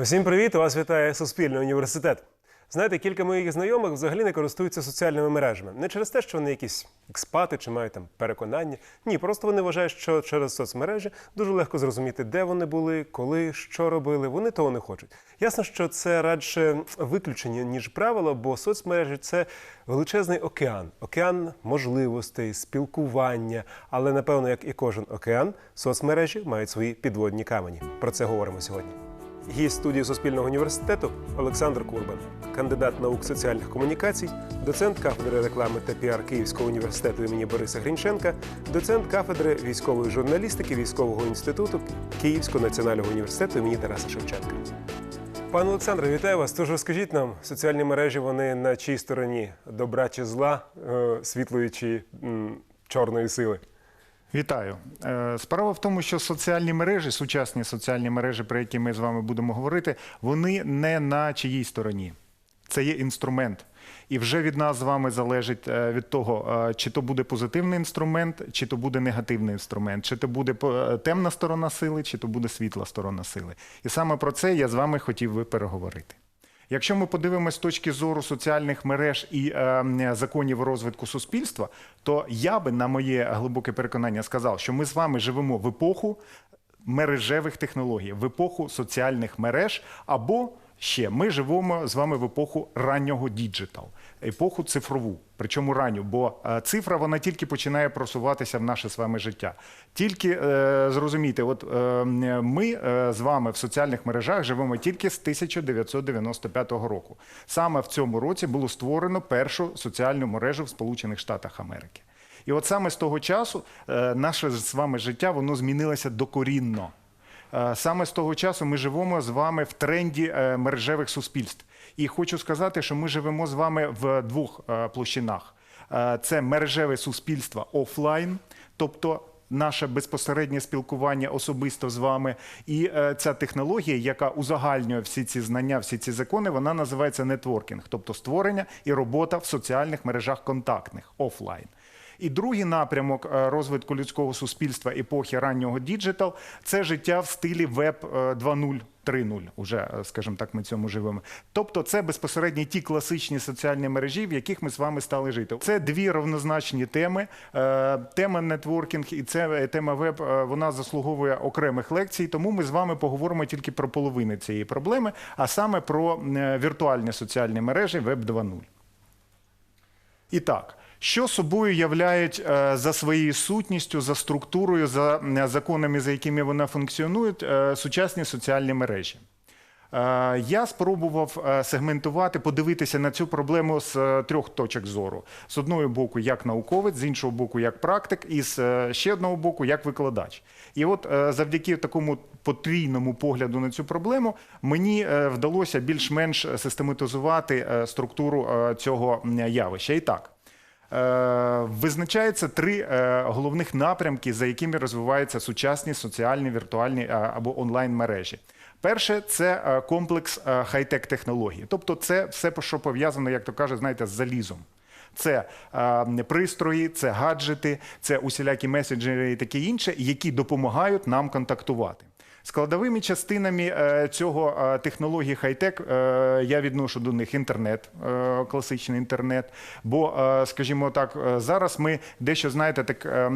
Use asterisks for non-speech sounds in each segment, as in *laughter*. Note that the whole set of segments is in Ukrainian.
Усім привіт! Вас вітає Суспільний університет. Знаєте, кілька моїх знайомих взагалі не користуються соціальними мережами. Не через те, що вони якісь експати чи мають там переконання. Ні, просто вони вважають, що через соцмережі дуже легко зрозуміти, де вони були, коли, що робили. Вони того не хочуть. Ясно, що це радше виключення, ніж правило, бо соцмережі це величезний океан, океан можливостей, спілкування. Але напевно, як і кожен океан, соцмережі мають свої підводні камені. Про це говоримо сьогодні. Гість студії Суспільного університету Олександр Курбан, кандидат наук соціальних комунікацій, доцент кафедри реклами та піар Київського університету імені Бориса Грінченка, доцент кафедри військової журналістики Військового інституту Київського національного університету імені Тараса Шевченка. Пане Олександре, вітаю вас. Тож розкажіть нам, соціальні мережі вони на чій стороні добра чи зла, е, світлої чи чорної сили? Вітаю. Е, Справа в тому, що соціальні мережі, сучасні соціальні мережі, про які ми з вами будемо говорити, вони не на чиїй стороні. Це є інструмент. І вже від нас з вами залежить е, від того, е, чи то буде позитивний інструмент, чи то буде негативний інструмент, чи то буде темна сторона сили, чи то буде світла сторона сили. І саме про це я з вами хотів би переговорити. Якщо ми подивимося з точки зору соціальних мереж і е, законів розвитку суспільства, то я би, на моє глибоке переконання, сказав, що ми з вами живемо в епоху мережевих технологій, в епоху соціальних мереж, або ще ми живемо з вами в епоху раннього діджитал, епоху цифрову. Причому ранню, бо е, цифра вона тільки починає просуватися в наше з вами життя. Тільки е, зрозумійте, от е, ми е, з вами в соціальних мережах живемо тільки з 1995 року. Саме в цьому році було створено першу соціальну мережу в Сполучених Штатах Америки. І от саме з того часу наше з вами життя воно змінилося докорінно. Е, Саме з того часу ми живемо з вами в тренді е, мережевих суспільств. І хочу сказати, що ми живемо з вами в двох е, площинах: це мережеве суспільство офлайн, тобто. Наше безпосереднє спілкування особисто з вами, і ця технологія, яка узагальнює всі ці знання, всі ці закони, вона називається нетворкінг, тобто створення і робота в соціальних мережах контактних офлайн. І другий напрямок е, розвитку людського суспільства епохи раннього діджитал це життя в стилі веб е, 2.0. 3.0, уже, е, скажімо так, ми цьому живемо. Тобто, це безпосередньо ті класичні соціальні мережі, в яких ми з вами стали жити. Це дві равнозначні теми. Е, Тема нетворкінг і це е, тема веб. е, Вона заслуговує окремих лекцій. Тому ми з вами поговоримо тільки про половину цієї проблеми, а саме про е, віртуальні соціальні мережі Веб 2.0. І так, що собою являють е, за своєю сутністю, за структурою, за е, законами, за якими вони функціонують, е, сучасні соціальні мережі? Я спробував сегментувати, подивитися на цю проблему з трьох точок зору: з одного боку, як науковець, з іншого боку, як практик, і з ще одного боку, як викладач. І от завдяки такому потрійному погляду на цю проблему мені вдалося більш-менш систематизувати структуру цього явища. І так. Е, Визначається три е, головних напрямки, за якими розвиваються сучасні соціальні, віртуальні е, або онлайн мережі. Перше це комплекс хай-тек технологій, тобто це все, що пов'язано, як то кажуть, знаєте, з залізом. Це е, пристрої, це гаджети, це усілякі месенджери і таке інше, які допомагають нам контактувати. Складовими частинами е, цього е, технології хай-тек е, я відношу до них інтернет, класичний інтернет. Бо, скажімо так, зараз ми дещо знаєте, так е,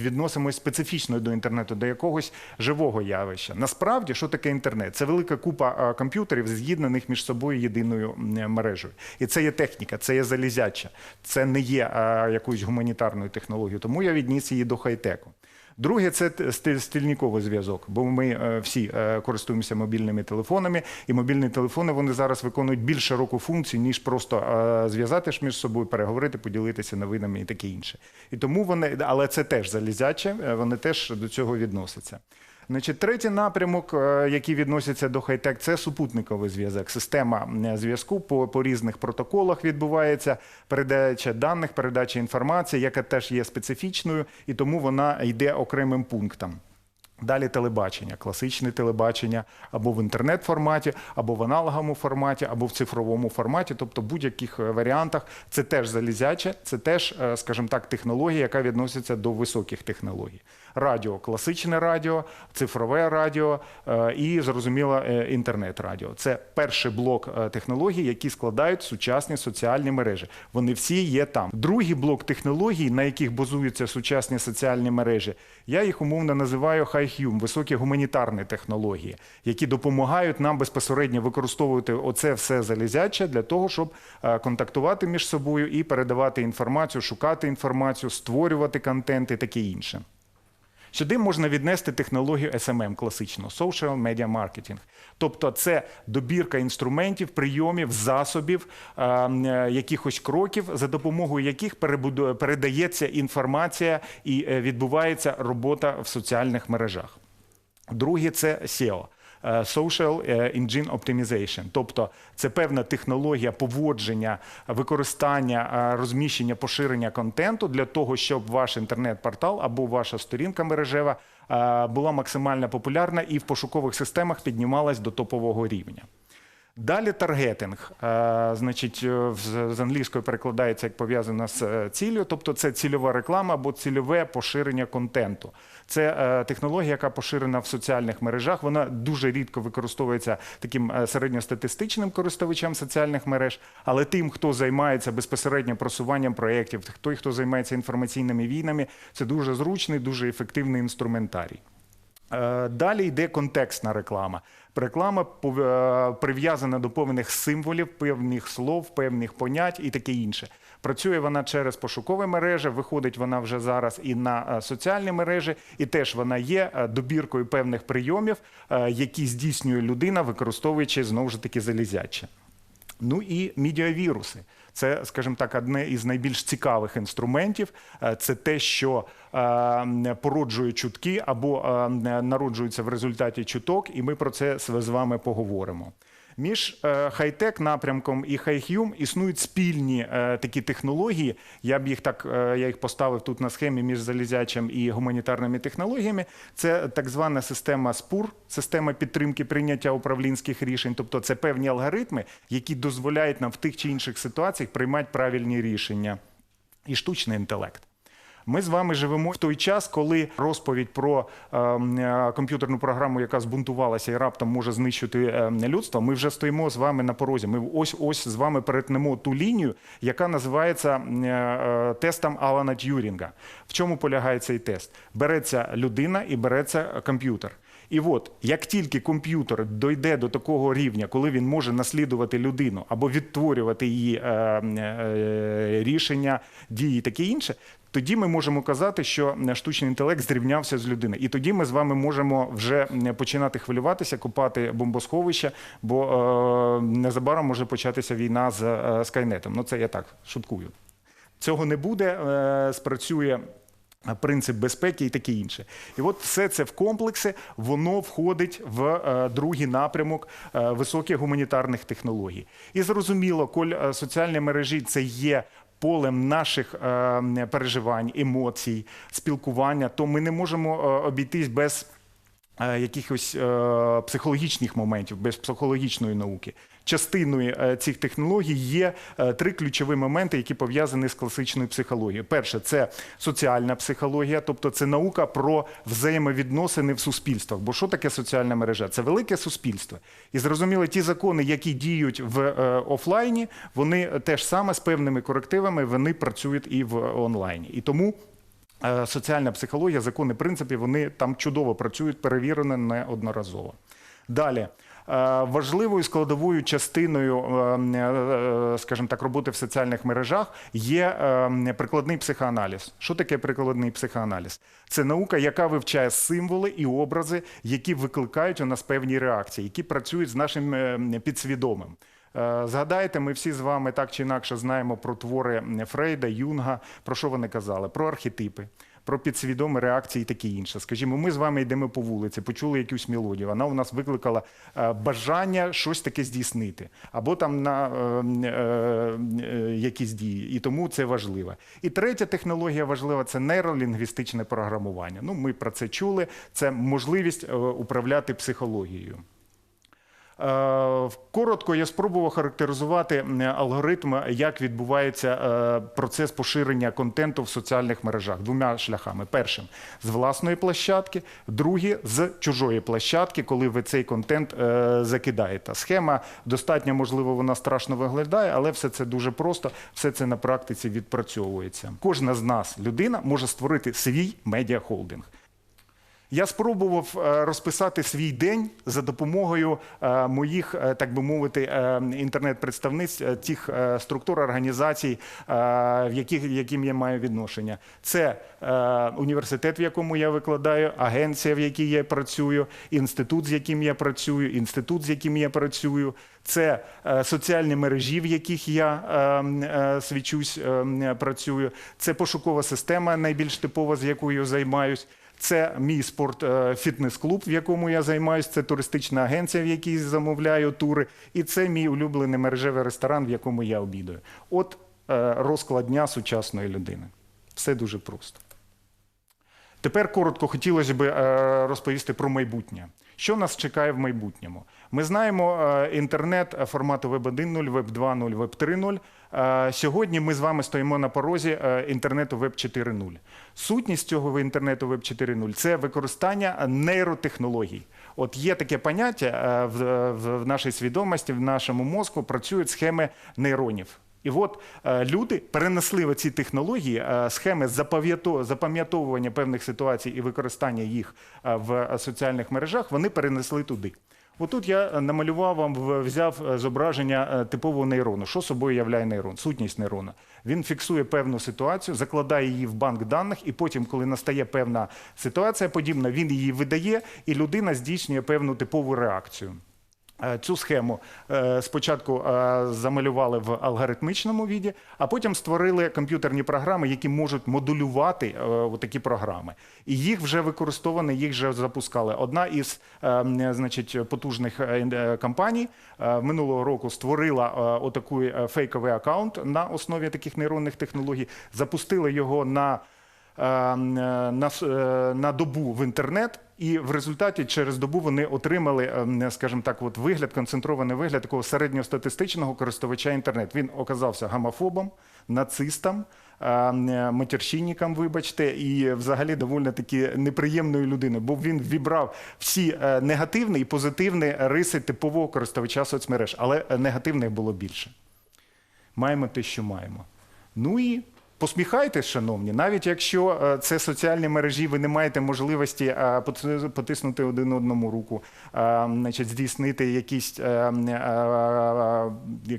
відносимось специфічно до інтернету, до якогось живого явища. Насправді, що таке інтернет? Це велика купа комп'ютерів, з'єднаних між собою єдиною мережею. І це є техніка, це є залізяча, це не є якоюсь гуманітарною технологією. Тому я відніс її до хай-теку. Друге, це стільниковий зв'язок, бо ми е, всі е, користуємося мобільними телефонами, і мобільні телефони вони зараз виконують більш широку функцію, ніж просто е, зв'язати між собою, переговорити, поділитися новинами і таке інше. І тому вони, але це теж залізяче, вони теж до цього відносяться. Значить, третій напрямок, е, який відноситься до хай-тек, це супутниковий зв'язок. Система е, зв'язку по, по різних протоколах відбувається, передача даних, передача інформації, яка теж є специфічною, і тому вона йде окремим пунктом. Далі телебачення, класичне телебачення або в інтернет-форматі, або в аналоговому форматі, або в цифровому форматі, тобто в будь-яких е, варіантах. Це теж залізяче, це теж, е, скажімо так, технологія, яка відноситься до високих технологій. Радіо, класичне радіо, цифрове радіо е, і, зрозуміло, інтернет-радіо. Це перший блок технологій, які складають сучасні соціальні мережі. Вони всі є там. Другий блок технологій, на яких базуються сучасні соціальні мережі, я їх умовно називаю high-hum, високі гуманітарні технології, які допомагають нам безпосередньо використовувати оце все залізяче для того, щоб е, контактувати між собою і передавати інформацію, шукати інформацію, створювати контент і таке інше. Сюди можна віднести технологію SMM класичну Social Media Marketing. Тобто це добірка інструментів, прийомів, засобів, е, якихось кроків, за допомогою яких передається інформація і е, відбувається робота в соціальних мережах. Друге це SEO. Е, Social Engine Optimization, тобто це певна технологія поводження, використання, е, розміщення, поширення контенту для того, щоб ваш інтернет-портал або ваша сторінка мережева е, була максимально популярна і в пошукових системах піднімалась до топового рівня. Далі таргетинг, Е, значить, е, з- англійської перекладається як пов'язана з е, ціллю, тобто це цільова реклама або цільове поширення контенту. Це технологія, яка поширена в соціальних мережах. Вона дуже рідко використовується таким середньостатистичним користувачам соціальних мереж, але тим, хто займається безпосередньо просуванням проєктів, той, хто займається інформаційними війнами, це дуже зручний, дуже ефективний інструментарій. Е, Далі йде контекстна реклама. Реклама е, прив'язана до певних символів, певних слов, певних понять і таке інше. Працює вона через пошукові мережі, виходить вона вже зараз і на е, соціальні мережі, і теж вона є добіркою певних прийомів, які здійснює людина, використовуючи знову ж таки залізяче. Ну і медіавіруси. Це, скажімо так, одне із найбільш цікавих інструментів. Е, Це те, що е, породжує чутки або е, народжується в результаті чуток, і ми про це з вами поговоримо. Між е, хай-тек напрямком і хай-хюм існують спільні е, такі технології. Я б їх так е, я їх поставив тут на схемі між залізячим і гуманітарними технологіями. Це так звана система СПУР, система підтримки прийняття управлінських рішень. Тобто це певні алгоритми, які дозволяють нам в тих чи інших ситуаціях приймати правильні рішення. І штучний інтелект. Ми з вами живемо в той час, коли розповідь про ем, е, комп'ютерну програму, яка збунтувалася і раптом може знищити е, людство. Ми вже стоїмо з вами на порозі. Ми ось ось з вами перетнемо ту лінію, яка називається е, е, тестом Алана Т'юрінга. В чому полягає цей тест? Береться людина і береться комп'ютер. І от як тільки комп'ютер дойде до такого рівня, коли він може наслідувати людину або відтворювати її е, е, рішення, дії, таке інше. Тоді ми можемо казати, що штучний інтелект зрівнявся з людиною. І тоді ми з вами можемо вже починати хвилюватися, копати бомбосховища, бо е, незабаром може початися війна з е, Скайнетом. Ну це я так шуткую. Цього не буде, е, спрацює. Принцип безпеки і таке інше, і от все це в комплексі воно входить в е, другий напрямок е, високих гуманітарних технологій. І зрозуміло, коль е, соціальні мережі це є полем наших е, переживань, емоцій, спілкування, то ми не можемо е, обійтись без е, якихось психологічних моментів, без психологічної науки. Частиною е, цих технологій є е, три ключові моменти, які пов'язані з класичною психологією. Перше, це соціальна психологія, тобто це наука про взаємовідносини в суспільствах. Бо що таке соціальна мережа? Це велике суспільство. І зрозуміло, ті закони, які діють в е, офлайні, вони теж саме з певними корективами вони працюють і в онлайні. І тому соціальна психологія, закони, принципи, вони там чудово працюють, перевірено неодноразово. Далі. Е, Важливою складовою частиною, е, е, скажімо так, роботи в соціальних мережах є прикладний психоаналіз. Що таке прикладний психоаналіз? Це наука, яка вивчає символи і образи, які викликають у нас певні реакції, які працюють з нашим підсвідомим. Згадайте, ми всі з вами так чи інакше знаємо про твори Фрейда, Юнга. Про що вони казали? Про архетипи. Про підсвідомі реакції і таке інше. Скажімо, ми з вами йдемо по вулиці, почули якусь мелодію. Вона у нас викликала е, бажання щось таке здійснити, або там на е, е, е, якісь дії. І тому це важливо. І третя технологія важлива це нейролінгвістичне програмування. Ну, ми про це чули. Це можливість е, управляти психологією. Е, Коротко я спробував характеризувати алгоритм, як відбувається е, процес поширення контенту в соціальних мережах двома шляхами: першим з власної площадки, другий з чужої площадки, коли ви цей контент е, закидаєте. Схема достатньо можливо, вона страшно виглядає, але все це дуже просто, все це на практиці відпрацьовується. Кожна з нас, людина, може створити свій медіахолдинг. Я спробував е, розписати свій день за допомогою е, моїх, е, так би мовити, інтернет-представництв е, тих структур організацій, в яких яким я маю відношення. Це університет, в якому я викладаю, агенція, в якій я працюю, інститут, з яким я працюю, інститут, з яким я працюю. Це соціальні мережі, в яких я е, працюю. Це пошукова система, найбільш типова, з якою займаюсь. Це мій спорт е, фітнес-клуб, в якому я займаюся. Це туристична агенція, в якій замовляю тури. І це мій улюблений мережевий ресторан, в якому я обідаю. От е, розклад дня сучасної людини. Все дуже просто. Тепер коротко хотілося б е, розповісти про майбутнє. Що нас чекає в майбутньому? Ми знаємо е, інтернет е, формату Web 1.0, Web 2.0, Web 3.0. Е, Сьогодні ми з вами стоїмо на порозі інтернету Web 4.0. Сутність цього інтернету Web 4.0 – це використання нейротехнологій. От є таке поняття в нашій свідомості, в нашому мозку працюють схеми нейронів. І от е, люди перенесли ці технології, е, схеми запам'ятовування певних ситуацій і використання їх е, в соціальних мережах, вони перенесли туди. Отут я намалював вам, взяв зображення типового нейрону. Що собою являє нейрон? Сутність нейрона. Він фіксує певну ситуацію, закладає її в банк даних, і потім, коли настає певна ситуація подібна, він її видає, і людина здійснює певну типову реакцію. Е, Цю схему е, спочатку е, замалювали в алгоритмічному віді, а потім створили комп'ютерні програми, які можуть модулювати такі програми. І їх вже використовано, їх вже запускали. Одна із значить, потужних компаній минулого року створила отакий фейковий аккаунт на основі таких нейронних технологій, запустили його на на, е, на добу в інтернет, і в результаті через добу вони отримали, е, скажімо так, от вигляд, концентрований вигляд такого середньостатистичного користувача інтернет. Він оказався гомофобом, нацистом. е, Матерщинником, вибачте, і взагалі доволі таки неприємною людиною, бо він вібрав всі е, негативні і позитивні риси типового користувача соцмереж, але е, негативних було більше маємо те, що маємо. Ну і посміхайтесь, шановні, навіть якщо е, це соціальні мережі, ви не маєте можливості е, потиснути один одному руку, е, здійснити якісь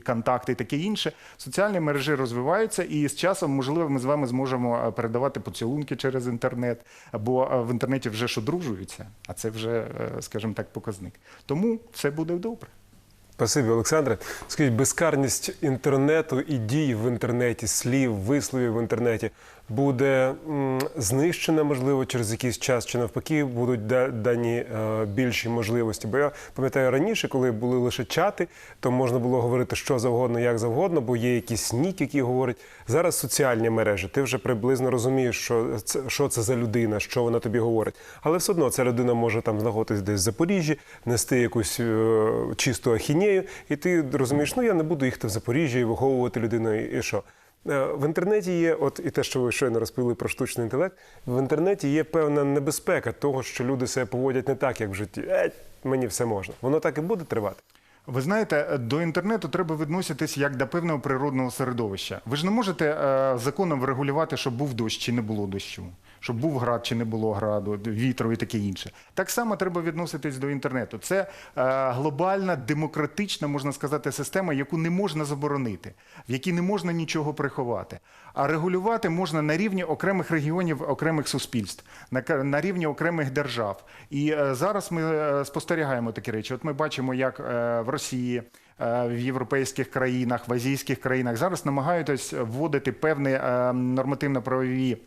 контакти і таке інше. Соціальні мережі розвиваються, і з часом, можливо, ми з вами зможемо передавати поцілунки через інтернет, бо в інтернеті вже ж одружуються, а це вже, скажімо так, показник. Тому все буде добре. Спасибі, Олександре. Скажіть, безкарність інтернету і дій в інтернеті, слів, висловів в інтернеті буде знищена, можливо, через якийсь час, чи навпаки будуть да- дані е, більші можливості. Бо я пам'ятаю раніше, коли були лише чати, то можна було говорити що завгодно, як завгодно, бо є якийсь нік, який говорить. Зараз соціальні мережі. Ти вже приблизно розумієш, що це, що це за людина, що вона тобі говорить. Але все одно ця людина може там знаходитись десь в Запоріжжі, нести якусь е, чисту ахінею, і ти розумієш, ну я не буду їхати в Запоріжжя і виховувати людину, і що. Е, В інтернеті є, от і те, що ви щойно розповіли про штучний інтелект, в інтернеті є певна небезпека того, що люди себе поводять не так, як в житті. Е, мені все можна. Воно так і буде тривати. Ви знаєте, до інтернету треба відноситись як до певного природного середовища. Ви ж не можете е, законом врегулювати, щоб був дощ чи не було дощу, щоб був град чи не було граду, вітру і таке інше. Так само треба відноситись до інтернету. Це е, глобальна, демократична, можна сказати, система, яку не можна заборонити, в якій не можна нічого приховати. А регулювати можна на рівні окремих регіонів, окремих суспільств, на, на рівні окремих держав. І е, зараз ми е, спостерігаємо такі речі. От ми бачимо, як е, в Росії. е, В європейських країнах, в азійських країнах зараз намагаються вводити певні е, нормативно-правові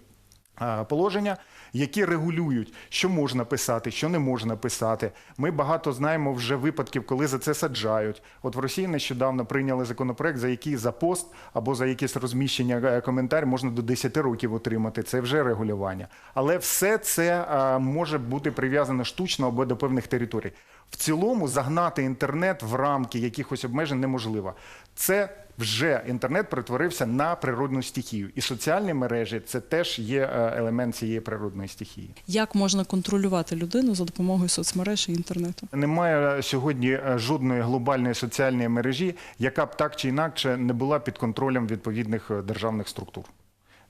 положення, які регулюють, що можна писати, що не можна писати. Ми багато знаємо вже випадків, коли за це саджають. От в Росії нещодавно прийняли законопроект, за який за пост або за якесь розміщення е, коментар можна до 10 років отримати. Це вже регулювання. Але все це е, може бути прив'язано штучно або до певних територій. В цілому загнати інтернет в рамки якихось обмежень неможливо. Це вже інтернет перетворився на природну стихію, і соціальні мережі це теж є е, елемент цієї природної стихії. Як можна контролювати людину за допомогою соцмереж і інтернету? Немає сьогодні е, жодної глобальної соціальної мережі, яка б так чи інакше не була під контролем відповідних е, державних структур.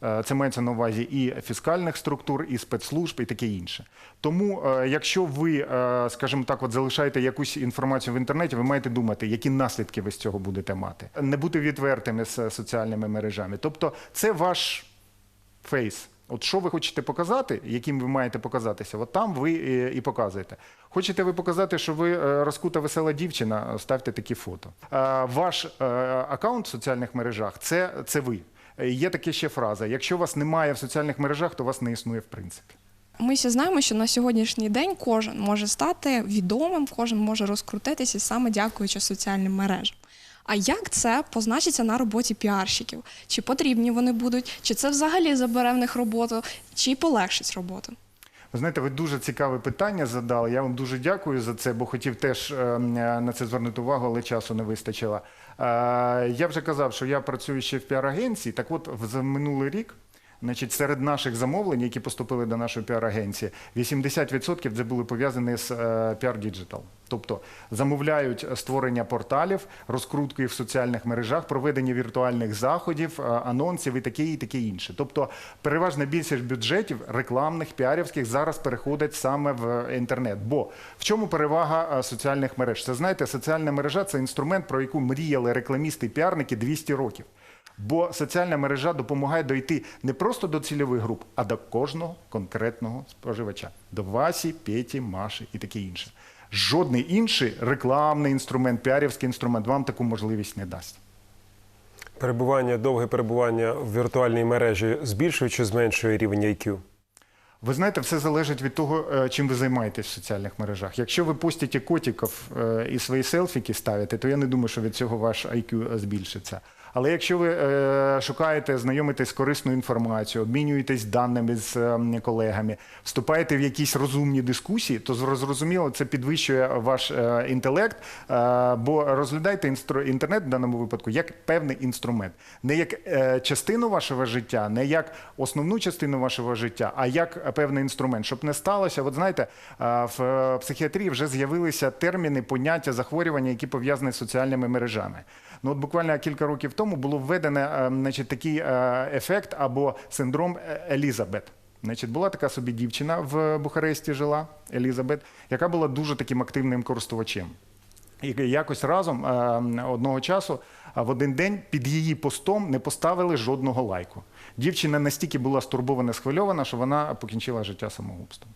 Е, Це мається на увазі і фіскальних структур, і спецслужб, і таке інше. Тому, е, якщо ви, е, скажімо так, от залишаєте якусь інформацію в інтернеті, ви маєте думати, які наслідки ви з цього будете мати. Не бути відвертими з соціальними мережами. Тобто, це ваш фейс. От що ви хочете показати, яким ви маєте показатися, от там ви і, показуєте. Хочете ви показати, що ви розкута весела дівчина, ставте такі фото. Ваш аккаунт в соціальних мережах це, це ви. Е, Є таке ще фраза: якщо вас немає в соціальних мережах, то вас не існує в принципі. Ми всі знаємо, що на сьогоднішній день кожен може стати відомим, кожен може розкрутитися саме дякуючи соціальним мережам. А як це позначиться на роботі піарщиків? Чи потрібні вони будуть, чи це взагалі забере в них роботу, чи полегшить роботу? Ви знаєте, ви дуже цікаве питання задали. Я вам дуже дякую за це, бо хотів теж е, м, е, на це звернути увагу, але часу не вистачило. Е, Я вже казав, що я працюю ще в піар-агенції. Так от, за минулий рік. Значить, серед наших замовлень, які поступили до нашої піар-агенції, 80% це були пов'язані з е, піар-діджитал. Тобто замовляють створення порталів, розкрутки в соціальних мережах, проведення віртуальних заходів, е, анонсів і таке, і таке інше. Тобто, переважна більшість бюджетів рекламних, піарівських зараз переходить саме в інтернет. Бо в чому перевага е, соціальних мереж? Це знаєте, соціальна мережа це інструмент, про яку мріяли рекламісти і піарники 200 років. Бо соціальна мережа допомагає дойти не просто до цільових груп, а до кожного конкретного споживача. До Васі, Петі, Маші і таке інше. Жодний інший рекламний інструмент, піарівський інструмент вам таку можливість не дасть. Перебування, довге перебування в віртуальній мережі збільшує чи зменшує рівень IQ? Ви знаєте, все залежить від того, е, чим ви займаєтесь в соціальних мережах. Якщо ви постите котиків е, і свої селфіки ставите, то я не думаю, що від цього ваш IQ збільшиться. Але якщо ви е, шукаєте, знайомитесь з корисною інформацією, обмінюєтесь даними з е, колегами, вступаєте в якісь розумні дискусії, то зрозуміло, це підвищує ваш е, інтелект. Е, бо розглядайте інтернет в даному випадку як певний інструмент, не як частину вашого життя, не як основну частину вашого життя, а як певний інструмент, щоб не сталося. От знаєте, в психіатрії вже з'явилися терміни, поняття захворювання, які пов'язані з соціальними мережами. Ну от буквально кілька років тому було введено е, значить, такий е, ефект або синдром е, Елізабет. Значить, була така собі дівчина в Бухаресті жила, Елізабет, яка була дуже таким активним користувачем. І якось разом одного часу в один день під її постом не поставили жодного лайку. Дівчина настільки була стурбована, схвильована, що вона покінчила життя самогубством.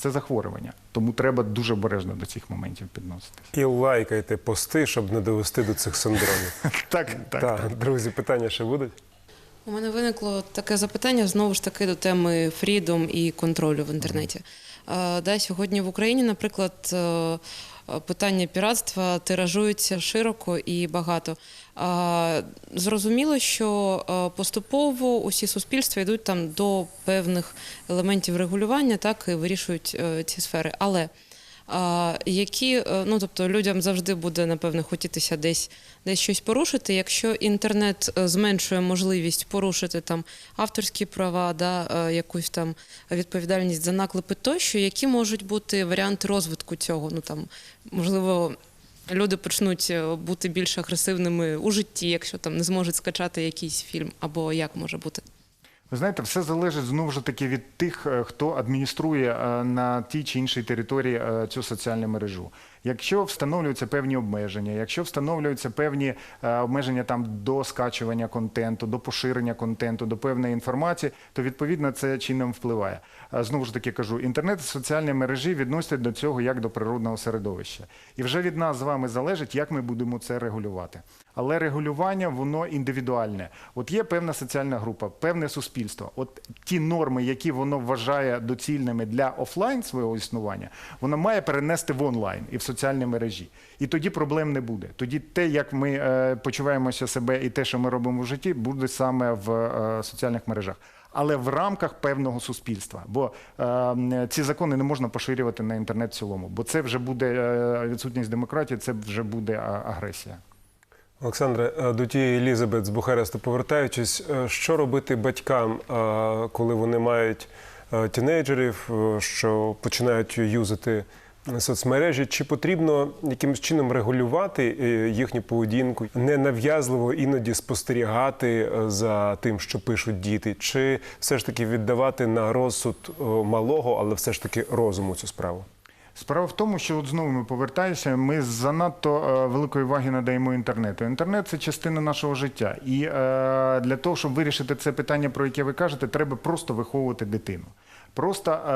Це захворювання, тому треба дуже обережно до цих моментів підноситися. І лайкайте пости, щоб не довести до цих синдромів. *laughs* Так, так. Так, друзі, питання ще будуть? У мене виникло таке запитання знову ж таки до теми фрідом і контролю в інтернеті. Е, Да, сьогодні в Україні, наприклад, е, питання піратства тиражується широко і багато. Зрозуміло, що е, поступово усі суспільства йдуть там до певних елементів регулювання, так і вирішують е, ці сфери. Але які, е, ну тобто людям завжди буде напевно хотітися десь десь щось порушити. Якщо інтернет е, зменшує можливість порушити там авторські права, да, е, якусь там відповідальність за наклепи тощо, які можуть бути варіанти розвитку цього? Ну там можливо. Люди почнуть бути більш агресивними у житті, якщо там не зможуть скачати якийсь фільм, або як може бути. Ви знаєте, все залежить знову ж таки від тих, е, хто адмініструє е, на тій чи іншій території е, цю соціальну мережу. Якщо встановлюються певні обмеження, якщо встановлюються певні обмеження там до скачування контенту, до поширення контенту, до певної інформації, то відповідно це чином впливає. Знову ж таки кажу, інтернет і соціальні мережі відносять до цього як до природного середовища. І вже від нас з вами залежить, як ми будемо це регулювати. Але регулювання воно індивідуальне. От є певна соціальна група, певне суспільство. От ті норми, які воно вважає доцільними для офлайн свого існування, воно має перенести в онлайн і в соціальні мережі. І тоді проблем не буде. Тоді те, як ми е, почуваємося себе, і те, що ми робимо в житті, буде саме в е, соціальних мережах. Але в рамках певного суспільства, бо е, ці закони не можна поширювати на інтернет в цілому, бо це вже буде е, відсутність демократії, це вже буде агресія. Олександре, е, до тієї Елізабет з Бухаресту повертаючись, е, що робити батькам, коли вони мають тінейджерів, що починають юзати соцмережі? Чи потрібно якимось чином регулювати е, їхню поведінку, ненав'язливо іноді спостерігати е, за тим, що пишуть діти, чи все ж таки віддавати на розсуд е, малого, але все ж таки розуму цю справу? Справа в тому, що от знову ми повертаємося, ми занадто великої уваги надаємо інтернету. Інтернет це частина нашого життя. І для того, щоб вирішити це питання, про яке ви кажете, треба просто виховувати дитину. Просто е,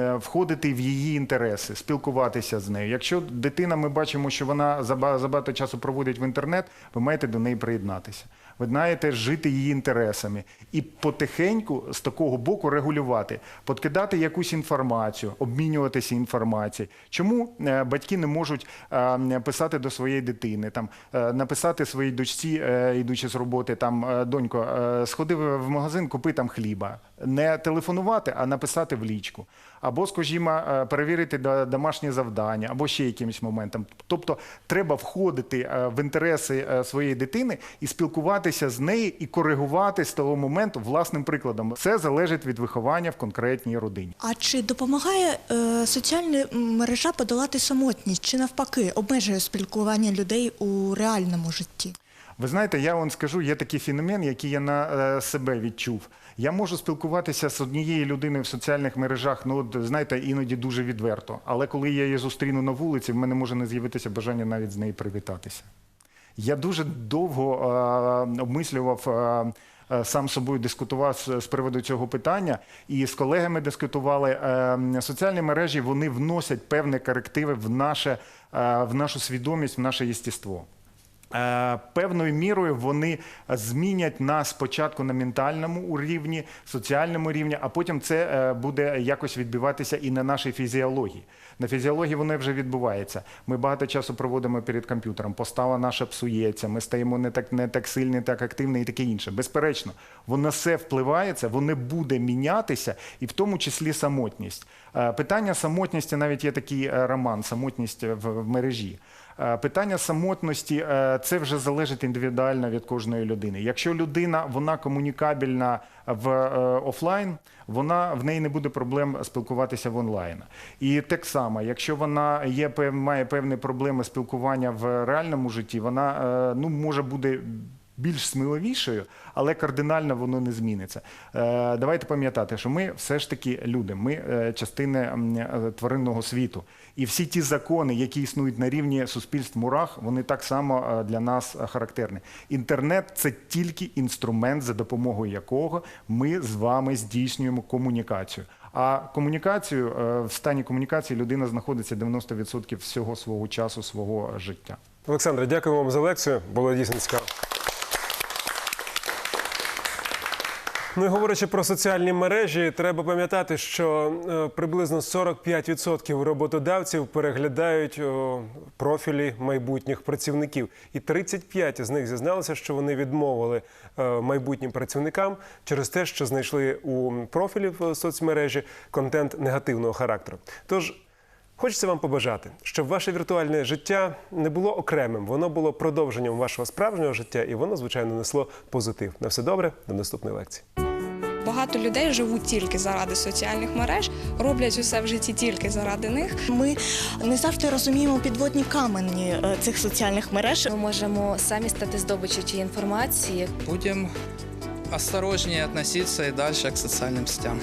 е, входити в її інтереси, спілкуватися з нею. Якщо дитина, ми бачимо, що вона заба- забагато часу проводить в інтернет, ви маєте до неї приєднатися. Ви знаєте, жити її інтересами і потихеньку з такого боку регулювати, подкидати якусь інформацію, обмінюватися інформацією. Чому е, батьки не можуть е, писати до своєї дитини, там е, написати своїй дочці, йдучи з роботи, там донько, сходи в магазин, купи там хліба, не телефонувати, а написати в лічку. Або, скажімо, е, перевірити до- домашнє завдання, або ще якимось моментом. Тобто треба входити е, в інтереси е, своєї дитини і спілкуватися з нею і коригувати з того моменту власним прикладом. Це залежить від виховання в конкретній родині. А чи допомагає е, соціальна мережа подолати самотність, чи навпаки обмежує спілкування людей у реальному житті? Ви знаєте, я вам скажу, є такий феномен, який я на себе відчув. Я можу спілкуватися з однією людиною в соціальних мережах, ну от, знаєте, іноді дуже відверто. Але коли я її зустріну на вулиці, в мене може не з'явитися бажання навіть з нею привітатися. Я дуже довго е, обмислював. е, Сам собою дискутував з, приводу цього питання, і з колегами дискутували. Соціальні мережі вони вносять певні корективи в наше в нашу свідомість, в наше єстіство. Е, Певною мірою вони змінять нас спочатку на ментальному рівні, соціальному рівні, а потім це е, буде якось відбиватися і на нашій фізіології. На фізіології воно вже відбувається. Ми багато часу проводимо перед комп'ютером, постава наша псується, ми стаємо не так, не так сильні, так активні і таке інше. Безперечно, воно все впливається, воно буде мінятися, і в тому числі самотність. Е, Питання самотності навіть є такий роман Самотність в мережі. Е, Питання самотності е, це вже залежить індивідуально від кожної людини. Якщо людина вона комунікабельна в е, офлайн, вона в неї не буде проблем спілкуватися в онлайн. І так само, якщо вона є має певні проблеми спілкування в реальному житті, вона ну може буде. Більш сміливішою, але кардинально воно не зміниться. Е, давайте пам'ятати, що ми все ж таки люди, ми е, частини е, тваринного світу. І всі ті закони, які існують на рівні суспільств мурах, вони так само для нас характерні. Інтернет це тільки інструмент, за допомогою якого ми з вами здійснюємо комунікацію. А комунікацію в стані комунікації людина знаходиться 90% всього свого часу, свого життя. Олександре, дякуємо вам за лекцію. Було дійсно цікаво. Ну і говорячи про соціальні мережі, треба пам'ятати, що е, приблизно 45% роботодавців переглядають профілі майбутніх працівників, і 35 з них зізналися, що вони відмовили е, майбутнім працівникам через те, що знайшли у профілі в соцмережі контент негативного характеру. Тож Хочеться вам побажати, щоб ваше віртуальне життя не було окремим, воно було продовженням вашого справжнього життя, і воно, звичайно, несло позитив. На все добре, до наступної лекції. Багато людей живуть тільки заради соціальних мереж, роблять усе в житті тільки заради них. Ми не завжди розуміємо підводні камені е, цих соціальних мереж. Ми можемо самі стати здобиччю цієї інформації. Будем осторожнее относиться и дальше к социальным сетям.